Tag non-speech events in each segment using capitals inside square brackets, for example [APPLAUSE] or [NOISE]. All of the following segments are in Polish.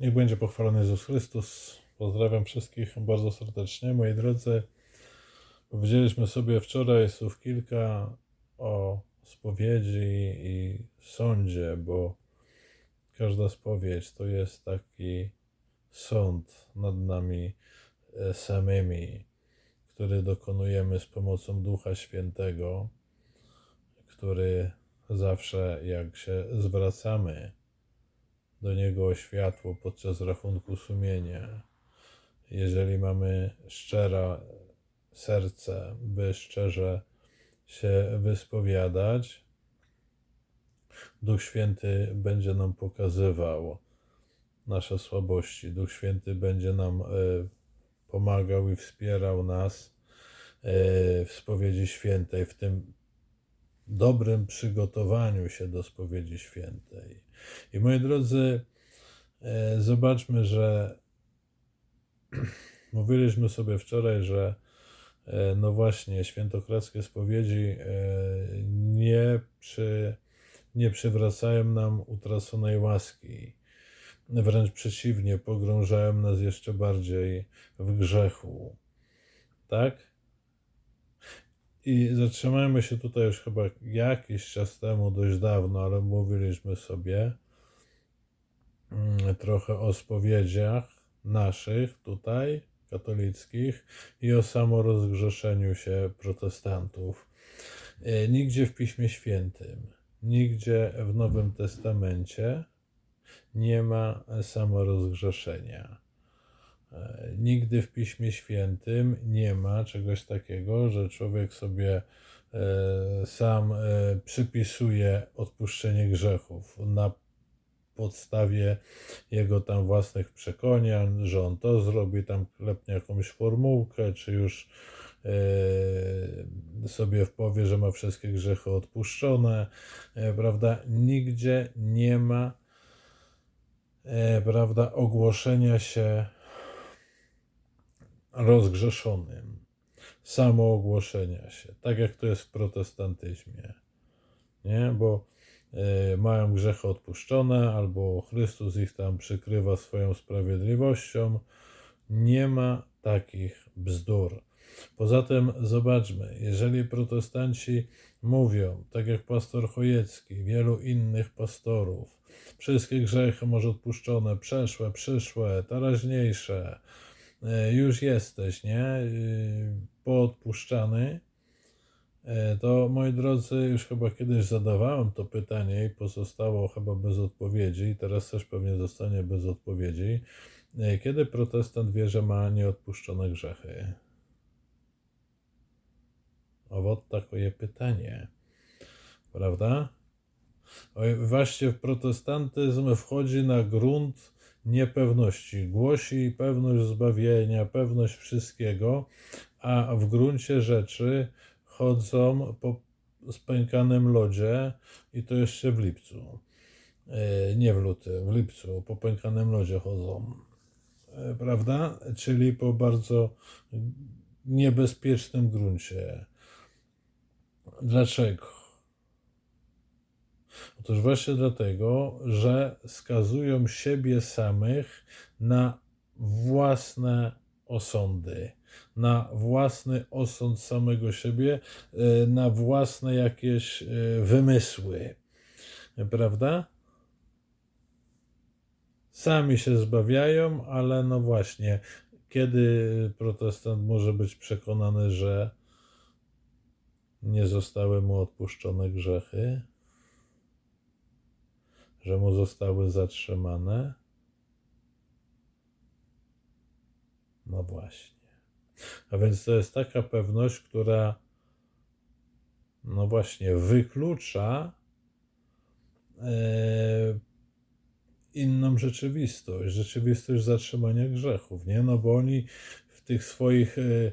Niech będzie pochwalony Jezus Chrystus. Pozdrawiam wszystkich bardzo serdecznie. Moi drodzy, powiedzieliśmy sobie wczoraj słów kilka o spowiedzi i sądzie, bo każda spowiedź to jest taki sąd nad nami e, samymi, który dokonujemy z pomocą Ducha Świętego, który zawsze, jak się zwracamy do Niego światło podczas rachunku sumienia, jeżeli mamy szczere serce, by szczerze się wyspowiadać, Duch Święty będzie nam pokazywał nasze słabości. Duch Święty będzie nam e, pomagał i wspierał nas e, w spowiedzi świętej, w tym dobrym przygotowaniu się do spowiedzi świętej. I moi drodzy, e, zobaczmy, że [CLEARS THROAT] mówiliśmy sobie wczoraj, że e, no właśnie, świętokradzkie spowiedzi e, nie, przy, nie przywracają nam utraconej łaski. Wręcz przeciwnie, pogrążają nas jeszcze bardziej w grzechu. Tak? I zatrzymajmy się tutaj już chyba jakiś czas temu, dość dawno, ale mówiliśmy sobie mm, trochę o spowiedziach naszych tutaj, katolickich, i o samorozgrzeszeniu się protestantów. E, Nigdzie w Piśmie Świętym, nigdzie w Nowym Testamencie nie ma samorozgrzeszenia. E, Nigdy w Piśmie Świętym nie ma czegoś takiego, że człowiek sobie e, sam e, przypisuje odpuszczenie grzechów na podstawie jego tam własnych przekonań, że on to zrobi, tam klepnie jakąś formułkę, czy już sobie powie, że ma wszystkie grzechy odpuszczone, prawda? Nigdzie nie ma, prawda, ogłoszenia się rozgrzeszonym, samoogłoszenia się, tak jak to jest w protestantyzmie, nie? Bo e, mają grzechy odpuszczone, albo Chrystus ich tam przykrywa swoją sprawiedliwością. Nie ma takich bzdur. Poza tym zobaczmy, jeżeli protestanci mówią, tak jak pastor Chojecki, wielu innych pastorów, wszystkie grzechy może odpuszczone, przeszłe, przyszłe, teraźniejsze, E, już jesteś, nie? E, poodpuszczany. E, to moi drodzy, już chyba kiedyś zadawałem to pytanie i pozostało chyba bez odpowiedzi. Teraz też pewnie zostanie bez odpowiedzi. Kiedy protestant wie, że ma nieodpuszczone grzechy? Owot takie pytanie. Prawda? Właśnie w protestantyzm wchodzi na grunt niepewności. Głosi pewność zbawienia, pewność wszystkiego, a w gruncie rzeczy chodzą po spękanym lodzie i to jeszcze w lipcu. E, Nie w lutym, w lipcu po pękanym lodzie chodzą. E, Prawda? Czyli po bardzo niebezpiecznym gruncie. Dlaczego? Otóż właśnie dlatego, że skazują siebie samych na własne osądy, na własny osąd samego siebie, e, na własne jakieś e, wymysły. Prawda? Sami się zbawiają, ale no właśnie, kiedy protestant może być przekonany, że nie zostały mu odpuszczone grzechy, że mu zostały zatrzymane? No właśnie. A więc to jest taka pewność, która no właśnie wyklucza e, inną rzeczywistość, rzeczywistość zatrzymania grzechów, nie? No bo oni w tych swoich e,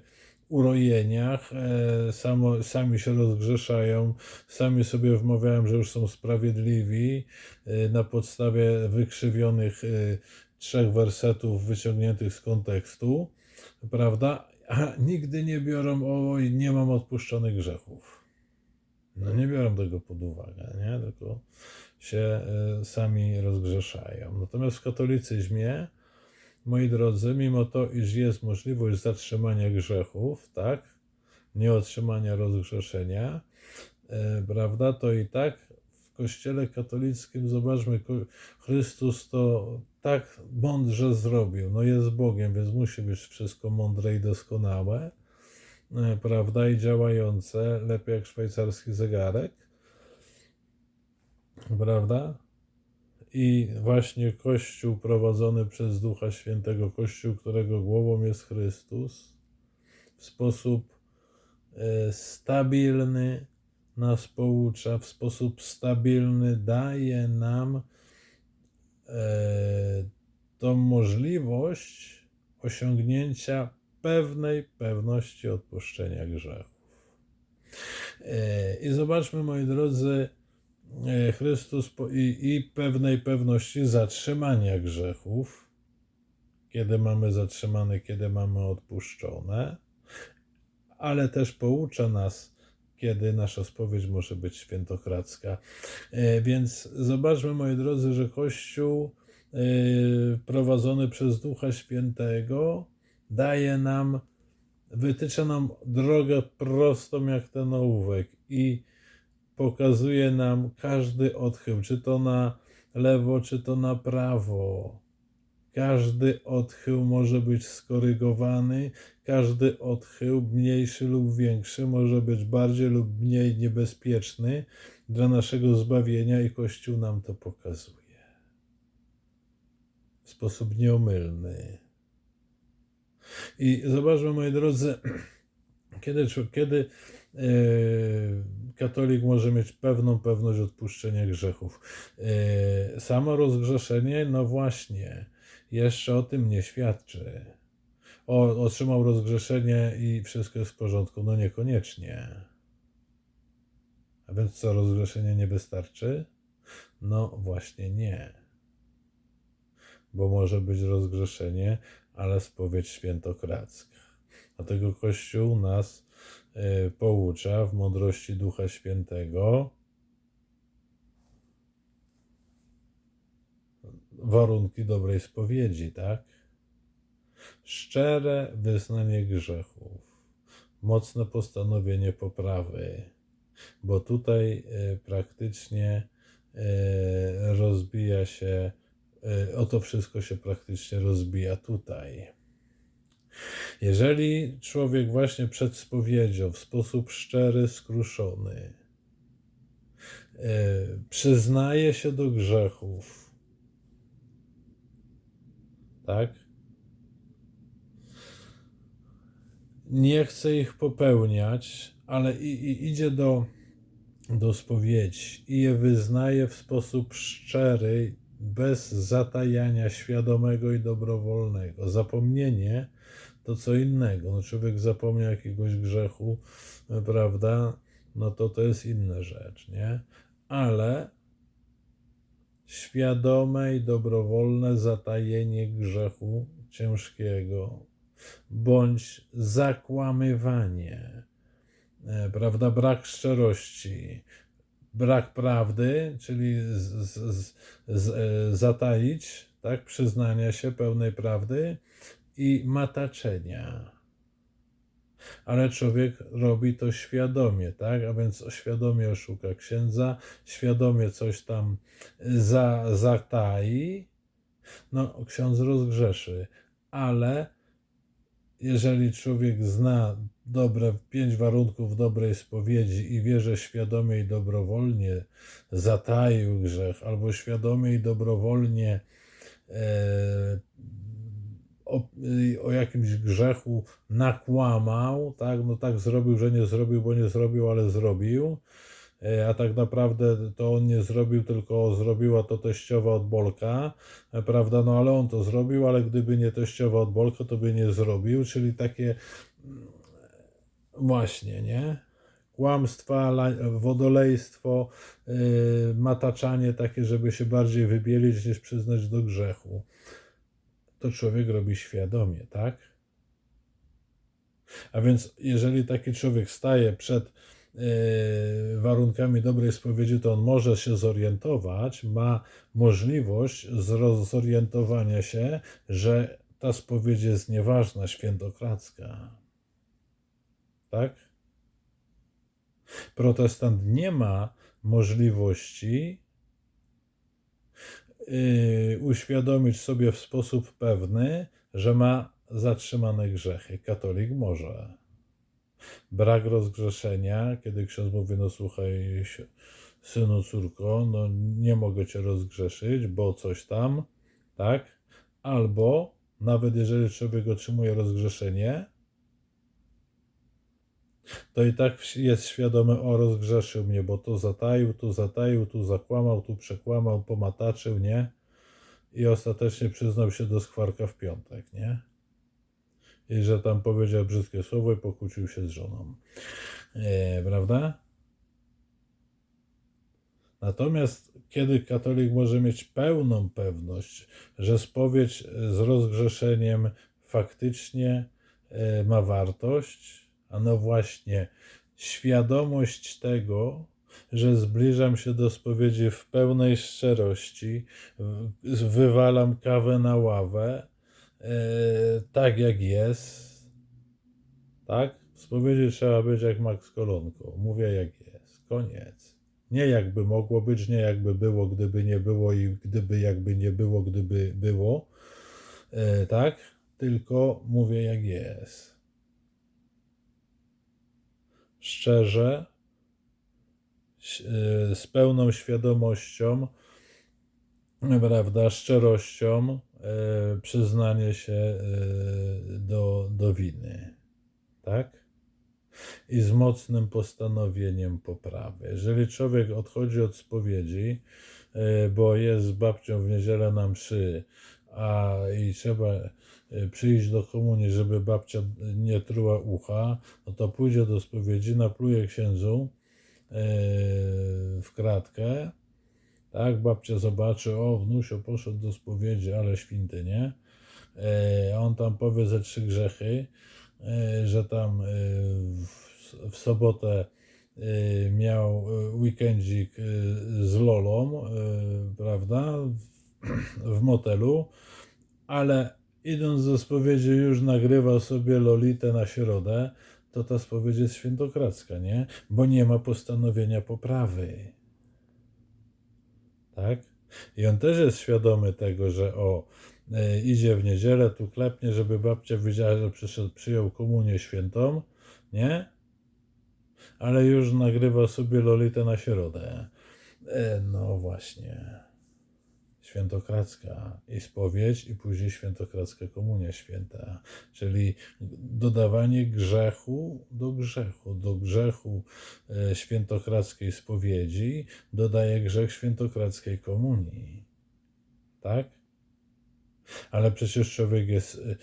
urojeniach e, samo, sami się rozgrzeszają, sami sobie wmawiają, że już są sprawiedliwi e, na podstawie wykrzywionych e, trzech wersetów wyciągniętych z kontekstu, prawda? A nigdy nie biorą, oj, nie mam odpuszczonych grzechów. No nie biorą tego pod uwagę, nie? Tylko się sami rozgrzeszają. Natomiast w katolicyzmie, moi drodzy, mimo to, iż jest możliwość zatrzymania grzechów, tak, nie otrzymania rozgrzeszenia, y, prawda, to i tak w Kościele katolickim, zobaczmy, Chrystus to tak mądrze zrobił. No jest Bogiem, więc musi być wszystko mądre i doskonałe, e, prawda, i działające, lepiej jak szwajcarski zegarek, prawda? I właśnie Kościół prowadzony przez Ducha Świętego, Kościół, którego głową jest Chrystus, w sposób e, stabilny nas poucza, w sposób stabilny daje nam e, tą możliwość osiągnięcia pewnej pewności odpuszczenia grzechów. E, I zobaczmy, moi drodzy, Chrystus i pewnej pewności zatrzymania grzechów, kiedy mamy zatrzymane, kiedy mamy odpuszczone, ale też poucza nas, kiedy nasza spowiedź może być świętokradzka. E, Więc zobaczmy, moi drodzy, że Kościół e, prowadzony przez Ducha Świętego daje nam, wytycza nam drogę prostą jak ten ołówek i pokazuje nam każdy odchył, czy to na lewo, czy to na prawo. Każdy odchył może być skorygowany, każdy odchył, mniejszy lub większy, może być bardziej lub mniej niebezpieczny dla naszego zbawienia, i Kościół nam to pokazuje w sposób nieomylny. I zobaczmy, moi drodzy, [CLEARS THROAT] kiedy, kiedy e, katolik może mieć pewną pewność odpuszczenia grzechów. E, samo rozgrzeszenie, no właśnie, jeszcze o tym nie świadczy. O, otrzymał rozgrzeszenie i wszystko jest w porządku. No niekoniecznie. A więc co, rozgrzeszenie nie wystarczy? No właśnie nie. Bo może być rozgrzeszenie, ale spowiedź świętokradzka. Dlatego Kościół nas y, poucza w mądrości Ducha Świętego warunki dobrej spowiedzi, tak? Szczere wyznanie grzechów, mocne postanowienie poprawy, bo tutaj y, praktycznie y, rozbija się, o to wszystko się praktycznie rozbija tutaj. Jeżeli człowiek właśnie przed spowiedzią w sposób szczery, skruszony przyznaje się do grzechów, tak? Nie chce ich popełniać, ale i, i idzie do, do spowiedzi i je wyznaje w sposób szczery, bez zatajania świadomego i dobrowolnego. Zapomnienie to co innego. No człowiek zapomniał jakiegoś grzechu, prawda? No to to jest inna rzecz, nie? Ale świadome i dobrowolne zatajenie grzechu ciężkiego, bądź zakłamywanie, e, prawda, brak szczerości, brak prawdy, czyli z, z, z, e, zataić, tak, przyznania się pełnej prawdy i mataczenia. Ale człowiek robi to świadomie, tak? A więc świadomie oszuka księdza, świadomie coś tam za, zatai. No, ksiądz rozgrzeszy, ale jeżeli człowiek zna dobre, pięć warunków dobrej spowiedzi i wie, że świadomie i dobrowolnie zataił grzech, albo świadomie i dobrowolnie e, o, o jakimś grzechu nakłamał, tak, no tak zrobił, że nie zrobił, bo nie zrobił, ale zrobił, e, a tak naprawdę to on nie zrobił, tylko zrobiła to teściowa od Bolka, e, prawda, no ale on to zrobił, ale gdyby nie teściowa od Bolka, to by nie zrobił, czyli takie mm, właśnie, nie? Kłamstwa, wodolejstwo, yy, mataczanie takie, żeby się bardziej wybielić niż przyznać do grzechu to człowiek robi świadomie, tak? A więc jeżeli taki człowiek staje przed e, warunkami dobrej spowiedzi, to on może się zorientować, ma możliwość zorientowania się, że ta spowiedź jest nieważna, świętokradzka. Tak? Protestant nie ma możliwości uświadomić sobie w sposób pewny, że ma zatrzymane grzechy. Katolik może. Brak rozgrzeszenia, kiedy ksiądz mówi, no słuchaj, synu, córko, no nie mogę cię rozgrzeszyć, bo coś tam, tak? Albo nawet jeżeli człowiek otrzymuje rozgrzeszenie, to i tak jest świadomy, o rozgrzeszył mnie, bo tu zataił, tu zataił, tu zakłamał, tu przekłamał, pomataczył, nie? I ostatecznie przyznał się do skwarka w piątek, nie? I że tam powiedział brzydkie słowo i pokłócił się z żoną. E, prawda? Natomiast kiedy katolik może mieć pełną pewność, że spowiedź z rozgrzeszeniem faktycznie e, ma wartość, a no właśnie świadomość tego, że zbliżam się do spowiedzi w pełnej szczerości, wywalam kawę na ławę, e, tak jak jest, tak? W spowiedzi trzeba być jak Max Kolonko. Mówię jak jest. Koniec. Nie jakby mogło być, nie jakby było, gdyby nie było i gdyby jakby nie było, gdyby było. E, tak? Tylko mówię jak jest. Szczerze, e, z pełną świadomością, prawda, szczerością, e, przyznanie się e, do, do winy. Tak? i z mocnym postanowieniem poprawy. Jeżeli człowiek odchodzi od spowiedzi, bo jest z babcią w niedzielę na mszy, a i trzeba przyjść do komunii, żeby babcia nie truła ucha, no to pójdzie do spowiedzi, napluje księdzu e, w kratkę, tak, babcia zobaczy, o, wnusio poszedł do spowiedzi, ale święty, nie? E, On tam powie ze trzy grzechy, e, że tam e, w, sobotę e, miał e, weekendzik e, z Lolą, e, prawda, w [CLEARS THROAT] motelu, ale idąc do spowiedzi już nagrywa sobie Lolitę na środę, to ta spowiedź jest świętokradzka, nie? Bo nie ma postanowienia poprawy. Tak? I on też jest świadomy tego, że o, e, idzie w niedzielę, tu klepnie, żeby babcia wiedziała, że przyszedł, przyjął komunię świętą, nie? Ale już nagrywa sobie Lolitę na środę. E, no właśnie. Świętokradzka i spowiedź, i później świętokradzka komunia święta. Czyli dodawanie grzechu do grzechu. Do grzechu e, świętokradzkiej spowiedzi dodaje grzech świętokradzkiej komunii. Tak? Ale przecież człowiek jest, y,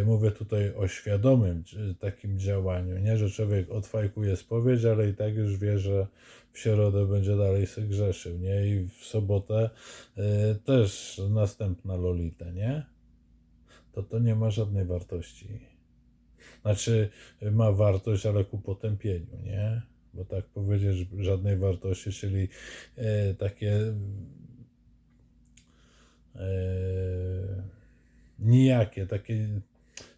y, mówię tutaj o świadomym y, takim działaniu, nie, że człowiek odfajkuje spowiedź, ale i tak już wie, że w środę będzie dalej sobie grzeszył, nie, i w sobotę też następna lolita, nie, to to nie ma żadnej wartości. Znaczy, ma wartość, ale ku potępieniu, nie, bo tak powiedzieć, żadnej wartości, czyli takie nijakie, takie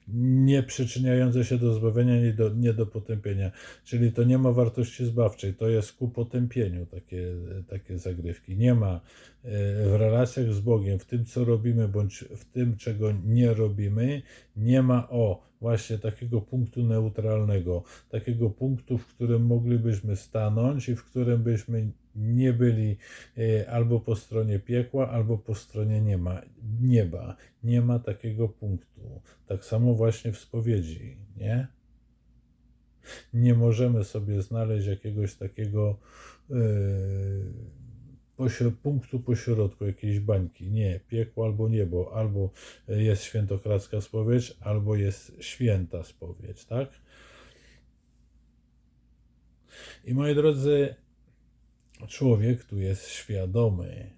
nie przyczyniające się do zbawienia, nie do, nie do potępienia. Czyli to nie ma wartości zbawczej, to jest ku potępieniu takie, takie zagrywki. Nie ma w relacjach z Bogiem, w tym co robimy, bądź w tym czego nie robimy, nie ma o właśnie takiego punktu neutralnego, takiego punktu, w którym moglibyśmy stanąć i w którym byśmy nie byli e, albo po stronie piekła, albo po stronie nie ma, nieba. Nie ma takiego punktu. Tak samo właśnie w spowiedzi, nie? Nie możemy sobie znaleźć jakiegoś takiego e, pośro- punktu pośrodku, jakiejś bańki. Nie, piekło albo niebo, albo jest świętokradzka spowiedź, albo jest święta spowiedź, tak? I moi drodzy, człowiek tu jest świadomy,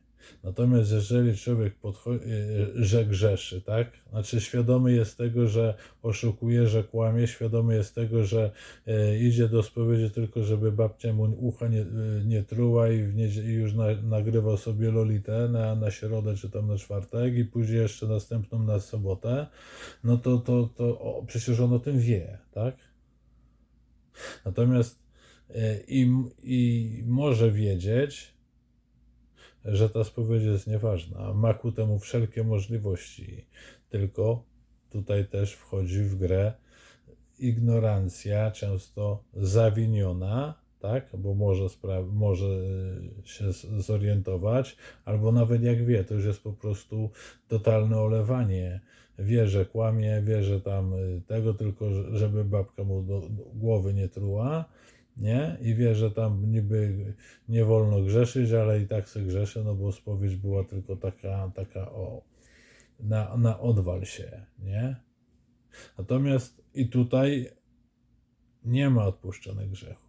Natomiast jeżeli człowiek podchodzi, że grzeszy, tak? Znaczy świadomy jest tego, że oszukuje, że kłamie, świadomy jest tego, że e, idzie do spowiedzi tylko, żeby babcia mu ucha nie, e, nie truła i, w i już na, nagrywał sobie lolitę na, na środę czy tam na czwartek i później jeszcze następną na sobotę, no to, to, to o, przecież on o tym wie, tak? Natomiast e, i, i może wiedzieć, że ta spowiedź jest nieważna. Ma ku temu wszelkie możliwości. Tylko tutaj też wchodzi w grę ignorancja, często zawiniona, tak? Bo może, spra- może się zorientować, albo nawet jak wie, to już jest po prostu totalne olewanie. Wie, że kłamie, wie, że tam tego, tylko że- żeby babka mu do głowy nie truła, nie? I wie, że tam niby nie wolno grzeszyć, ale i tak se grzeszy, no bo spowiedź była tylko taka, taka o, na, na odwal się, nie? Natomiast i tutaj nie ma odpuszczonych grzechów.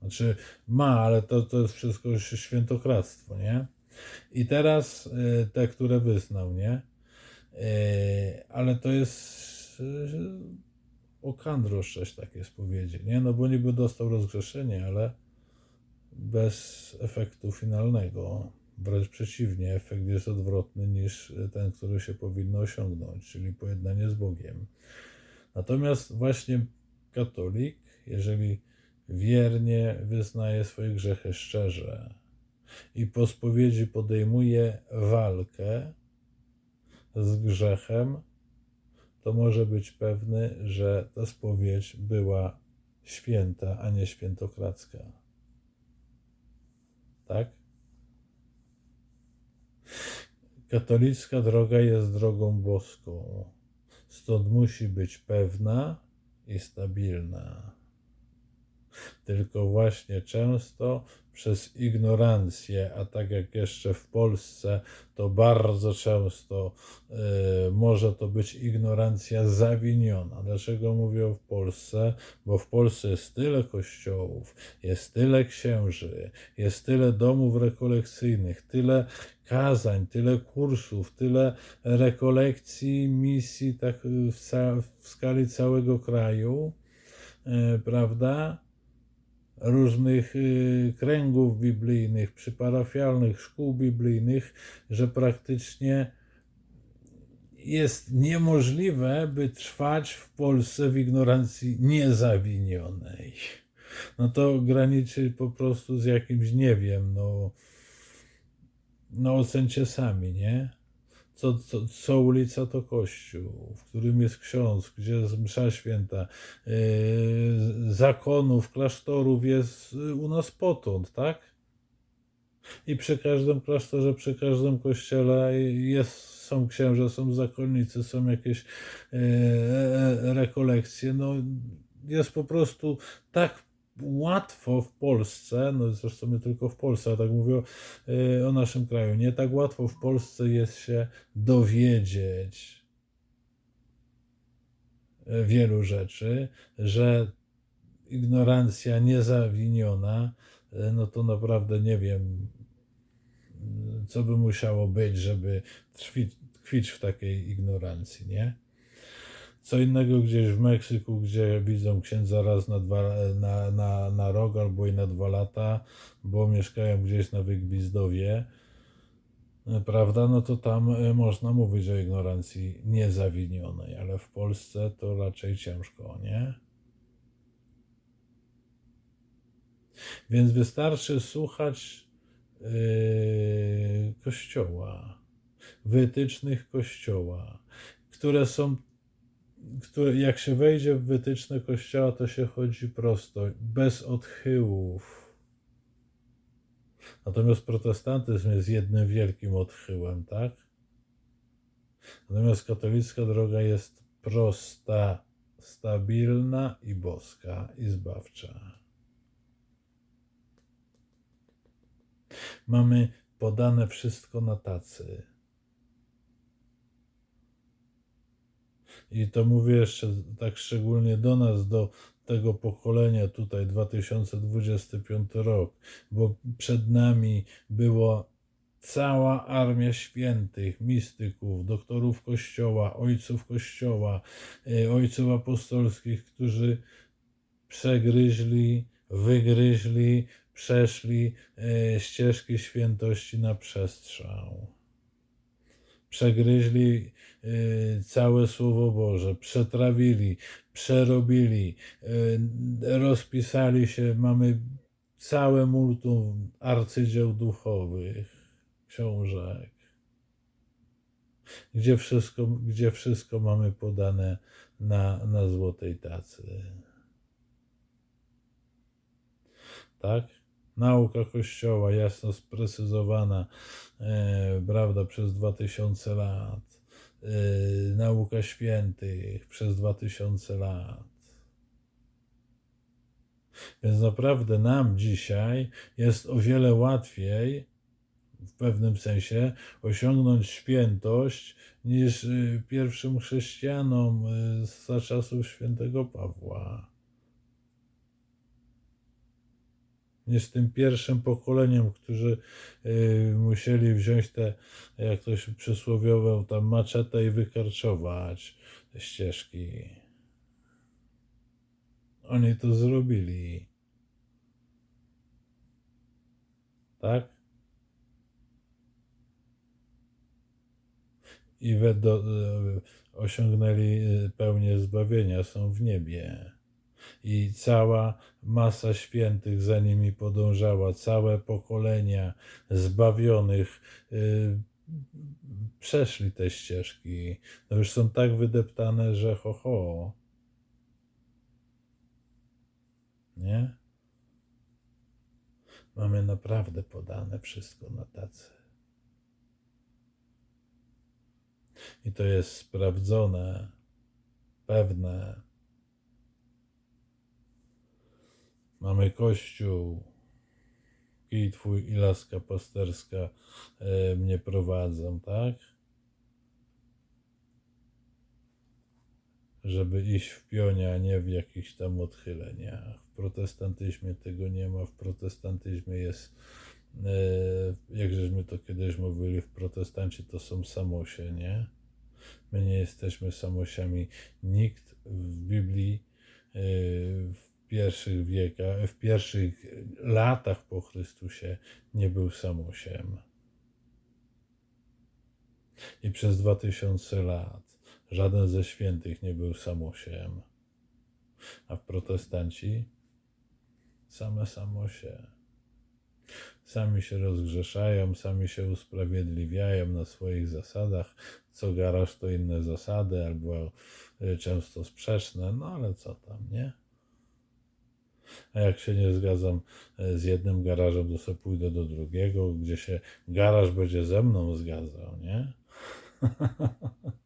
Znaczy ma, ale to, to jest wszystko świętokradztwo, nie? I teraz y, te, które wyznał, nie? Y, ale to jest y, okandroszczać takie spowiedzi, nie? No bo niby dostał rozgrzeszenie, ale bez efektu finalnego. Wręcz przeciwnie, efekt jest odwrotny niż ten, który się powinno osiągnąć, czyli pojednanie z Bogiem. Natomiast właśnie katolik, jeżeli wiernie wyznaje swoje grzechy szczerze i po spowiedzi podejmuje walkę z grzechem, to może być pewny, że ta spowiedź była święta, a nie świętokradzka. Tak? Katolicka droga jest drogą boską, stąd musi być pewna i stabilna. Tylko właśnie często przez ignorancję, a tak jak jeszcze w Polsce, to bardzo często y, może to być ignorancja zawiniona. Dlaczego mówię w Polsce? Bo w Polsce jest tyle kościołów, jest tyle księży, jest tyle domów rekolekcyjnych, tyle kazań, tyle kursów, tyle rekolekcji, misji tak w, w skali całego kraju, y, prawda? Różnych y, kręgów biblijnych, przyparafialnych, szkół biblijnych, że praktycznie jest niemożliwe, by trwać w Polsce w ignorancji niezawinionej. No to graniczy po prostu z jakimś, nie wiem, no, no ocencie sami, nie? Co, co, co ulica to kościół, w którym jest ksiądz, gdzie jest msza święta. Yy, zakonów, klasztorów jest y, u nas potąd, tak? I przy każdym klasztorze, przy każdym kościele jest, są księże, są zakonnicy, są jakieś e, rekolekcje. No, jest po prostu tak łatwo w Polsce, no zresztą nie tylko w Polsce, a tak mówię o, e, o naszym kraju, nie tak łatwo w Polsce jest się dowiedzieć wielu rzeczy, że ignorancja niezawiniona, e, no to naprawdę nie wiem, co by musiało być, żeby tkwić w takiej ignorancji, nie? Co innego gdzieś w Meksyku, gdzie widzą księdza raz na, dwa, na, na, na rok albo i na dwa lata, bo mieszkają gdzieś na Wygwizdowie, prawda? No to tam e, można mówić o ignorancji niezawinionej, ale w Polsce to raczej ciężko, nie? Więc wystarczy słuchać yy, Kościoła, wytycznych Kościoła, które są, które jak się wejdzie w wytyczne Kościoła, to się chodzi prosto, bez odchyłów. Natomiast protestantyzm jest jednym wielkim odchyłem, tak? Natomiast katolicka droga jest prosta, stabilna i boska i zbawcza. Mamy podane wszystko na tacy. I to mówię jeszcze tak szczególnie do nas, do tego pokolenia tutaj, 2025 rok, bo przed nami było cała armia świętych, mistyków, doktorów Kościoła, ojców Kościoła, e, ojców apostolskich, którzy przegryźli, wygryźli, przeszli e, ścieżki świętości na przestrzał. Przegryźli e, całe Słowo Boże, przetrawili, przerobili, e, rozpisali się. Mamy całe multum arcydzieł duchowych, książek, gdzie wszystko, gdzie wszystko mamy podane na, na złotej tacy. Tak? Nauka Kościoła jasno sprecyzowana, e, prawda, przez 2000 lat. E, nauka świętych przez 2000 lat. Więc naprawdę nam dzisiaj jest o wiele łatwiej w pewnym sensie osiągnąć świętość niż y, pierwszym chrześcijanom za czasów świętego Pawła. Niż tym pierwszym pokoleniem, którzy y, musieli wziąć te, jak to się przysłowiował, tam maczetę i wykarczować te ścieżki. Oni to zrobili. Tak? I we do, e, osiągnęli e, pełnię zbawienia, są w niebie. I cała masa świętych za nimi podążała, całe pokolenia zbawionych y, przeszli te ścieżki. No już są tak wydeptane, że ho, ho. Nie? Mamy naprawdę podane wszystko na tacy. I to jest sprawdzone, pewne. Mamy Kościół, i Twój i laska pasterska e, mnie prowadzą, tak? żeby iść w pionie, a nie w jakichś tam odchyleniach. W protestantyzmie tego nie ma. W protestantyzmie jest, e, jak żeśmy to kiedyś mówili, w protestancie to są samosie, nie? My nie jesteśmy samosiami. Nikt w Biblii e, w pierwszych wiekach, w pierwszych latach po Chrystusie nie był samosiem. I przez dwa tysiące lat Żaden ze świętych nie był samosiem, a w protestanci same samosie. Sami się rozgrzeszają, sami się usprawiedliwiają na swoich zasadach. Co garaż to inne zasady, albo y, często sprzeczne, no ale co tam, nie? A jak się nie zgadzam y, z jednym garażem, to sobie pójdę do drugiego, gdzie się garaż będzie ze mną zgadzał, nie? [LAUGHS]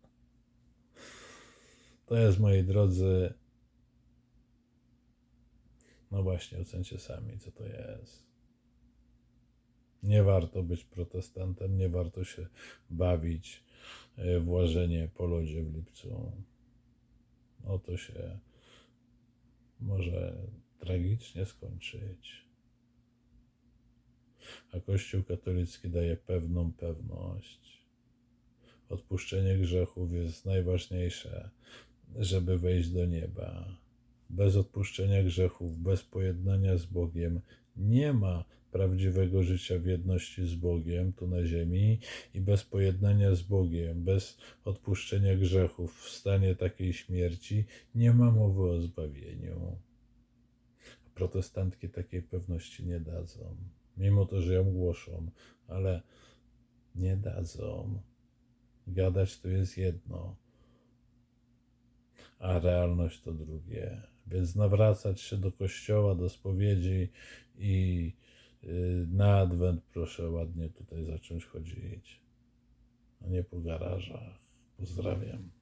To jest, moi drodzy, no właśnie, ocencie sami, co to jest. Nie warto być protestantem, nie warto się bawić e, w łażenie po lodzie w lipcu. Oto się może tragicznie skończyć. A Kościół katolicki daje pewną pewność. Odpuszczenie grzechów jest najważniejsze żeby wejść do nieba. Bez odpuszczenia grzechów, bez pojednania z Bogiem nie ma prawdziwego życia w jedności z Bogiem tu na ziemi i bez pojednania z Bogiem, bez odpuszczenia grzechów w stanie takiej śmierci nie ma mowy o zbawieniu. Protestantki takiej pewności nie dadzą, mimo to, że ją głoszą, ale nie dadzą. Gadać to jest jedno a realność to drugie. Więc nawracać się do kościoła, do spowiedzi i y, na adwent proszę ładnie tutaj zacząć chodzić, a nie po garażach. Pozdrawiam.